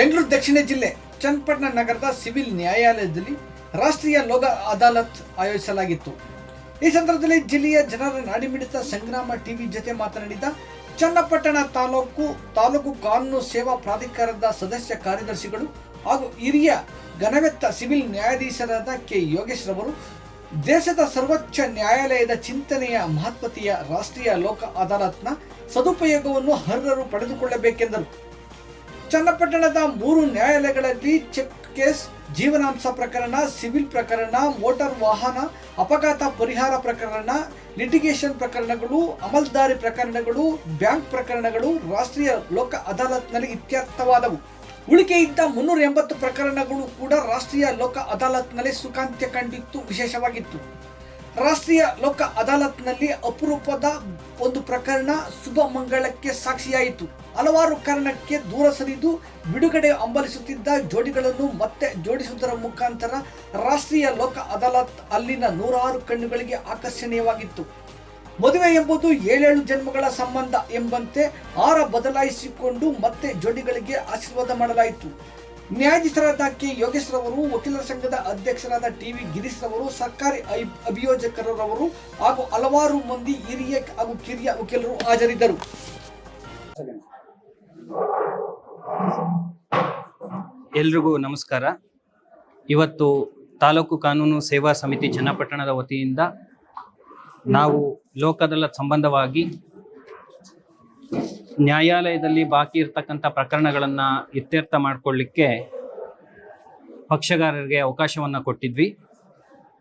ಬೆಂಗಳೂರು ದಕ್ಷಿಣ ಜಿಲ್ಲೆ ಚನ್ನಪಟ್ಟಣ ನಗರದ ಸಿವಿಲ್ ನ್ಯಾಯಾಲಯದಲ್ಲಿ ರಾಷ್ಟ್ರೀಯ ಲೋಕ ಅದಾಲತ್ ಆಯೋಜಿಸಲಾಗಿತ್ತು. ಈ ಸಂದರ್ಭದಲ್ಲಿ ಜಿಲ್ಲೆಯ ಜನರ ನಾಡಿಮಿಡಿತ ಸಂಗ್ರಾಮ ಟಿವಿ ಜೊತೆ ಮಾತನಾಡಿದ ಚನ್ನಪಟ್ಟಣ ತಾಲೂಕು ತಾಲೂಕು ಕಾನೂನು ಸೇವಾ ಪ್ರಾಧಿಕಾರದ ಸದಸ್ಯ ಕಾರ್ಯದರ್ಶಿಗಳು ಹಾಗೂ ಹಿರಿಯ ಘನವೆತ್ತ ಸಿವಿಲ್ ನ್ಯಾಯಾಧೀಶರಾದ ಕೆ ಯೋಗೇಶ್ ರವರು ದೇಶದ ಸರ್ವೋಚ್ಚ ನ್ಯಾಯಾಲಯದ ಚಿಂತನೆಯ ಮಹತ್ವತೆಯ ರಾಷ್ಟ್ರೀಯ ಲೋಕ ಅದಾಲತ್ನ ಸದುಪಯೋಗವನ್ನು ಅರ್ಹರು ಪಡೆದುಕೊಳ್ಳಬೇಕೆಂದರು. ಚನ್ನಪಟ್ಟಣದ ಮೂರು ನ್ಯಾಯಾಲಯಗಳಲ್ಲಿ ಚೆಕ್ ಕೇಸ್, ಜೀವನಾಂಶ ಪ್ರಕರಣ, ಸಿವಿಲ್ ಪ್ರಕರಣ, ಮೋಟಾರ್ ವಾಹನ, ಅಪಘಾತ ಪರಿಹಾರ ಪ್ರಕರಣ ಲಿಟಿಗೇಷನ್ ಪ್ರಕರಣಗಳು, ಅಮಲ್ದಾರಿ ಪ್ರಕರಣಗಳು, ಬ್ಯಾಂಕ್ ಪ್ರಕರಣಗಳು, ರಾಷ್ಟ್ರೀಯ ಲೋಕ ಅದಾಲತ್ನಲ್ಲಿ ಇತ್ಯರ್ಥವಾದವು. ಉಳಿಕೆ ಇದ್ದ ಮುನ್ನೂರ ಎಂಬತ್ತು ಪ್ರಕರಣಗಳು ಕೂಡ ರಾಷ್ಟ್ರೀಯ ಲೋಕ ಅದಾಲತ್ನಲ್ಲಿ ಸುಖಾಂತ್ಯ ಕಂಡಿತ್ತು, ವಿಶೇಷವಾಗಿತ್ತು. ರಾಷ್ಟ್ರೀಯ ಲೋಕ ಅದಾಲತ್ನಲ್ಲಿ ಅಪರೂಪದ ಒಂದು ಪ್ರಕರಣ ಶುಭ ಮಂಗಳಕ್ಕೆ ಸಾಕ್ಷಿಯಾಯಿತು. ಹಲವಾರು ಕಾರಣಕ್ಕೆ ದೂರ ಸರಿದು ಬಿಡುಗಡೆ ಹಂಬಲಿಸುತ್ತಿದ್ದ ಜೋಡಿಗಳನ್ನು ಮತ್ತೆ ಜೋಡಿಸುವುದರ ಮುಖಾಂತರ ರಾಷ್ಟ್ರೀಯ ಲೋಕ ಅದಾಲತ್ ಅಲ್ಲಿನ ನೂರಾರು ಕಣ್ಣುಗಳಿಗೆ ಆಕರ್ಷಣೀಯವಾಗಿತ್ತು. ಮದುವೆ ಎಂಬುದು ಏಳೇಳು ಜನ್ಮಗಳ ಸಂಬಂಧ ಎಂಬಂತೆ ಆರ ಬದಲಾಯಿಸಿಕೊಂಡು ಮತ್ತೆ ಜೋಡಿಗಳಿಗೆ ಆಶೀರ್ವಾದ ಮಾಡಲಾಯಿತು. ನ್ಯಾಯಾಧೀಶರಾದ ಕೆ ಯೋಗೇಶ್ ರವರು, ವಕೀಲರ ಸಂಘದ ಅಧ್ಯಕ್ಷರಾದ ಟಿ ವಿ ಗಿರೀಶ್ ರವರು, ಸರ್ಕಾರಿ ಅಭಿಯೋಜಕರವರು ಹಾಗೂ ಹಲವಾರು ಮಂದಿ ಹಿರಿಯ ಹಾಗೂ ಕಿರಿಯ ವಕೀಲರು ಹಾಜರಿದ್ದರು. ಎಲ್ರಿಗೂ ನಮಸ್ಕಾರ. ಇವತ್ತು ತಾಲೂಕು ಕಾನೂನು ಸೇವಾ ಸಮಿತಿ ಚನ್ನಪಟ್ಟಣದ ವತಿಯಿಂದ ನಾವು ಲೋಕದಲ್ಲ ಸಂಬಂಧವಾಗಿ ನ್ಯಾಯಾಲಯದಲ್ಲಿ ಬಾಕಿ ಇರ್ತಕ್ಕಂಥ ಪ್ರಕರಣಗಳನ್ನು ಇತ್ಯರ್ಥ ಮಾಡಿಕೊಳ್ಳಿಕ್ಕೆ ಪಕ್ಷಗಾರರಿಗೆ ಅವಕಾಶವನ್ನು ಕೊಟ್ಟಿದ್ವಿ.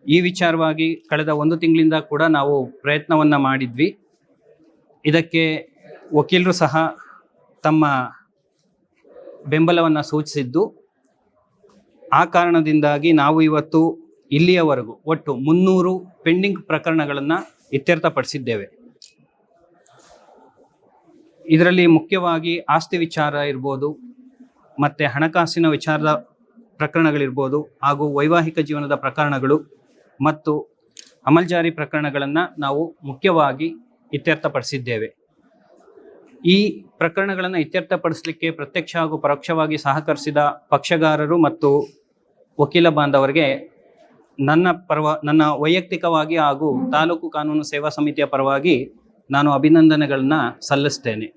ಈ ವಿಚಾರವಾಗಿ ಕಳೆದ ಒಂದು ತಿಂಗಳಿಂದ ಕೂಡ ನಾವು ಪ್ರಯತ್ನವನ್ನು ಮಾಡಿದ್ವಿ. ಇದಕ್ಕೆ ವಕೀಲರು ಸಹ ತಮ್ಮ ಬೆಂಬಲವನ್ನು ಸೂಚಿಸಿದ್ದು. ಆ ಕಾರಣದಿಂದಾಗಿ ನಾವು ಇವತ್ತು ಇಲ್ಲಿಯವರೆಗೂ ಒಟ್ಟು ಮುನ್ನೂರು ಪೆಂಡಿಂಗ್ ಪ್ರಕರಣಗಳನ್ನು ಇತ್ಯರ್ಥಪಡಿಸಿದ್ದೇವೆ. ಇದರಲ್ಲಿ ಮುಖ್ಯವಾಗಿ ಆಸ್ತಿ ವಿಚಾರ ಇರ್ಬೋದು, ಮತ್ತು ಹಣಕಾಸಿನ ವಿಚಾರದ ಪ್ರಕರಣಗಳಿರ್ಬೋದು ಹಾಗೂ ವೈವಾಹಿಕ ಜೀವನದ ಪ್ರಕರಣಗಳು ಮತ್ತು ಅಮಲ್ಜಾರಿ ಪ್ರಕರಣಗಳನ್ನು ನಾವು ಮುಖ್ಯವಾಗಿ ಇತ್ಯರ್ಥಪಡಿಸಿದ್ದೇವೆ. ಈ ಪ್ರಕರಣಗಳನ್ನು ಇತ್ಯರ್ಥಪಡಿಸಲಿಕ್ಕೆ ಪ್ರತ್ಯಕ್ಷ ಹಾಗೂ ಪರೋಕ್ಷವಾಗಿ ಸಹಕರಿಸಿದ ಪಕ್ಷಗಾರರು ಮತ್ತು ವಕೀಲ ಬಾಂಧವರಿಗೆ ನನ್ನ ಪರವ, ನನ್ನ ವೈಯಕ್ತಿಕವಾಗಿ ಹಾಗೂ ತಾಲೂಕು ಕಾನೂನು ಸೇವಾ ಸಮಿತಿಯ ಪರವಾಗಿ ನಾನು ಅಭಿನಂದನೆಗಳನ್ನು ಸಲ್ಲಿಸ್ತೇನೆ.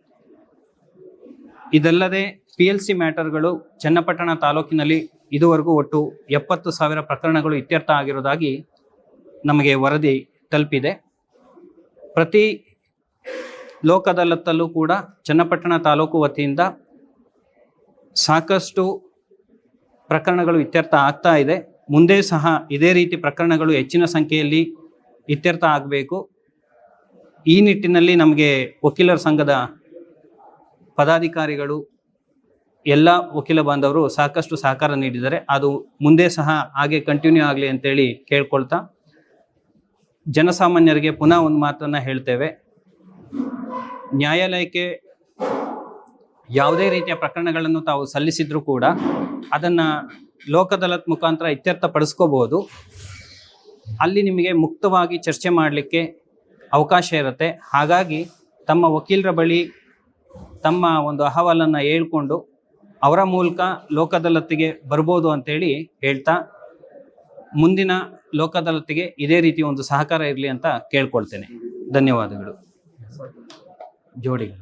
ಇದಲ್ಲದೆ ಪಿ ಎಲ್ ಸಿ ಮ್ಯಾಟರ್ಗಳು ಚನ್ನಪಟ್ಟಣ ತಾಲೂಕಿನಲ್ಲಿ ಇದುವರೆಗೂ ಒಟ್ಟು ಎಪ್ಪತ್ತು ಸಾವಿರ ಪ್ರಕರಣಗಳು ಇತ್ಯರ್ಥ ಆಗಿರೋದಾಗಿ ನಮಗೆ ವರದಿ ತಲುಪಿದೆ. ಪ್ರತಿ ಲೋಕದಲ್ಲತ್ತಲ್ಲೂ ಕೂಡ ಚನ್ನಪಟ್ಟಣ ತಾಲೂಕು ವತಿಯಿಂದ ಸಾಕಷ್ಟು ಪ್ರಕರಣಗಳು ಇತ್ಯರ್ಥ ಆಗ್ತಾ ಇದೆ. ಮುಂದೆ ಸಹ ಇದೇ ರೀತಿ ಪ್ರಕರಣಗಳು ಹೆಚ್ಚಿನ ಸಂಖ್ಯೆಯಲ್ಲಿ ಇತ್ಯರ್ಥ ಆಗಬೇಕು. ಈ ನಿಟ್ಟಿನಲ್ಲಿ ನಮಗೆ ವಕೀಲರ ಸಂಘದ ಪದಾಧಿಕಾರಿಗಳು, ಎಲ್ಲ ವಕೀಲ ಬಾಂಧವರು ಸಾಕಷ್ಟು ಸಹಕಾರ ನೀಡಿದ್ದಾರೆ. ಅದು ಮುಂದೆ ಸಹ ಹಾಗೆ ಕಂಟಿನ್ಯೂ ಆಗಲಿ ಅಂತೇಳಿ ಕೇಳ್ಕೊಳ್ತಾ ಜನಸಾಮಾನ್ಯರಿಗೆ ಪುನಃ ಒಂದು ಮಾತನ್ನು ಹೇಳ್ತೇವೆ. ನ್ಯಾಯಾಲಯಕ್ಕೆ ಯಾವುದೇ ರೀತಿಯ ಪ್ರಕರಣಗಳನ್ನು ತಾವು ಸಲ್ಲಿಸಿದ್ರೂ ಕೂಡ ಅದನ್ನು ಲೋಕದಲತ್ ಮುಖಾಂತರ ಇತ್ಯರ್ಥ ಪಡಿಸ್ಕೋಬಹುದು ಅಲ್ಲಿ ನಿಮಗೆ ಮುಕ್ತವಾಗಿ ಚರ್ಚೆ ಮಾಡಲಿಕ್ಕೆ ಅವಕಾಶ ಇರುತ್ತೆ. ಹಾಗಾಗಿ ತಮ್ಮ ವಕೀಲರ ಬಳಿ ತಮ್ಮ ಒಂದು ಅಹವಾಲನ್ನು ಹೇಳ್ಕೊಂಡು ಅವರ ಮೂಲಕ ಲೋಕದಲತ್ತಿಗೆ ಬರ್ಬೋದು ಅಂತೇಳಿ ಹೇಳ್ತಾ ಮುಂದಿನ ಲೋಕದಲತ್ತಿಗೆ ಇದೇ ರೀತಿ ಒಂದು ಸಹಕಾರ ಇರಲಿ ಅಂತ ಕೇಳ್ಕೊಳ್ತೇನೆ. ಧನ್ಯವಾದಗಳು. ಜೋಡಿಗಳ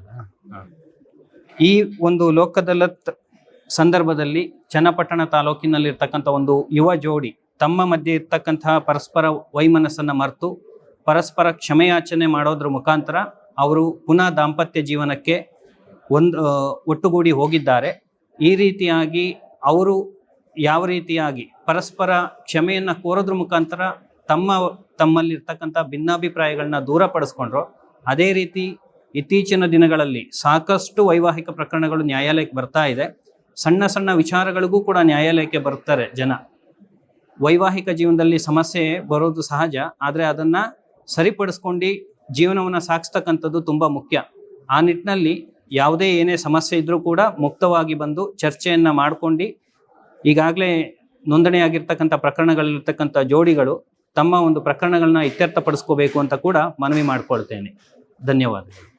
ಈ ಒಂದು ಲೋಕದಲತ್ ಸಂದರ್ಭದಲ್ಲಿ ಚನ್ನಪಟ್ಟಣ ತಾಲೂಕಿನಲ್ಲಿರ್ತಕ್ಕಂಥ ಒಂದು ಯುವ ಜೋಡಿ ತಮ್ಮ ಮಧ್ಯೆ ಇರ್ತಕ್ಕಂತಹ ಪರಸ್ಪರ ವೈಮನಸ್ಸನ್ನು ಮರೆತು ಪರಸ್ಪರ ಕ್ಷಮೆಯಾಚನೆ ಮಾಡೋದ್ರ ಮುಖಾಂತರ ಅವರು ಪುನಃ ದಾಂಪತ್ಯ ಜೀವನಕ್ಕೆ ಒಂದು ಒಟ್ಟುಗೂಡಿ ಹೋಗಿದ್ದಾರೆ. ಈ ರೀತಿಯಾಗಿ ಅವರು ಯಾವ ರೀತಿಯಾಗಿ ಪರಸ್ಪರ ಕ್ಷಮೆಯನ್ನು ಕೋರೋದ್ರ ಮುಖಾಂತರ ತಮ್ಮ, ತಮ್ಮಲ್ಲಿರ್ತಕ್ಕಂಥ ಭಿನ್ನಾಭಿಪ್ರಾಯಗಳನ್ನ ದೂರಪಡಿಸ್ಕೊಂಡ್ರು ಅದೇ ರೀತಿ ಇತ್ತೀಚಿನ ದಿನಗಳಲ್ಲಿ ಸಾಕಷ್ಟು ವೈವಾಹಿಕ ಪ್ರಕರಣಗಳು ನ್ಯಾಯಾಲಯಕ್ಕೆ ಬರ್ತಾ ಇದೆ. ಸಣ್ಣ ಸಣ್ಣ ವಿಚಾರಗಳಿಗೂ ಕೂಡ ನ್ಯಾಯಾಲಯಕ್ಕೆ ಬರ್ತಾರೆ ಜನ. ವೈವಾಹಿಕ ಜೀವನದಲ್ಲಿ ಸಮಸ್ಯೆ ಬರೋದು ಸಹಜ, ಆದರೆ ಅದನ್ನು ಸರಿಪಡಿಸ್ಕೊಂಡು ಜೀವನವನ್ನು ಸಾಗಿಸ್ತಕ್ಕಂಥದ್ದು ತುಂಬ ಮುಖ್ಯ. ಆ ನಿಟ್ಟಿನಲ್ಲಿ ಯಾವುದೇ ಏನೇ ಸಮಸ್ಯೆ ಇದ್ರೂ ಕೂಡ ಮುಕ್ತವಾಗಿ ಬಂದು ಚರ್ಚೆಯನ್ನು ಮಾಡ್ಕೊಂಡು ಈಗಾಗಲೇ ನೋಂದಣಿಯಾಗಿರ್ತಕ್ಕಂಥ ಪ್ರಕರಣಗಳಲ್ಲಿರ್ತಕ್ಕಂಥ ಜೋಡಿಗಳು ತಮ್ಮ ಒಂದು ಪ್ರಕರಣಗಳನ್ನ ಇತ್ಯರ್ಥಪಡಿಸ್ಕೋಬೇಕು ಅಂತ ಕೂಡ ಮನವಿ ಮಾಡಿಕೊಳ್ತೇನೆ. ಧನ್ಯವಾದಗಳು.